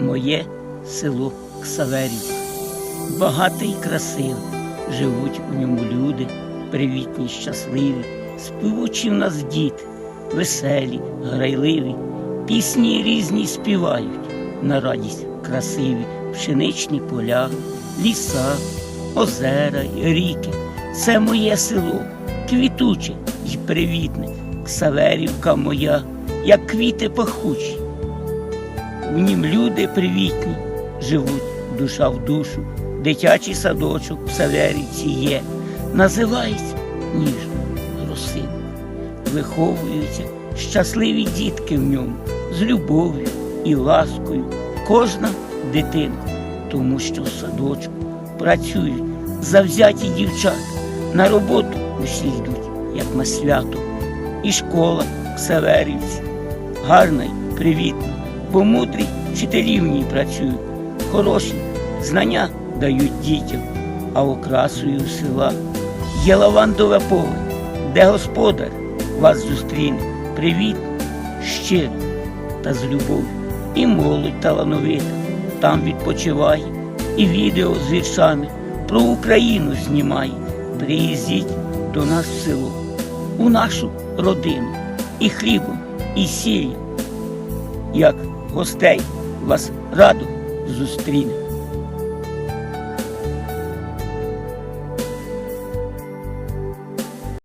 моє село Ксаверів. Багате і красиве, живуть у ньому люди, привітні, щасливі, співучі в нас діти, веселі, грайливі, пісні різні співають, на радість красиві, пшеничні поля, ліса, озера й ріки. Це моє село, квітуче й привітне, Ксаверівка моя, як квіти пахучі. В нім люди привітні, живуть душа в душу, дитячий садочок в Саверівці є, називається ніжно Росин. Виховуються щасливі дітки в ньому з любов'ю і ласкою, кожна дитинка, тому що в садочку працюють завзяті дівчата, на роботу усі йдуть, як на свято, і школа в Саверівці гарна й привітна, бо мудрі вчителі ній працюють, хороші знання дають дітям, а окрасою села є лавандове поле, де господар вас зустріне привіт, щиро та з любов'ю. І молодь талановита там відпочиває, і відео з віршами про Україну знімає. Приїздіть до нас в село, у нашу родину, і хлібом, і сіллю, як гостей вас радо зустріне.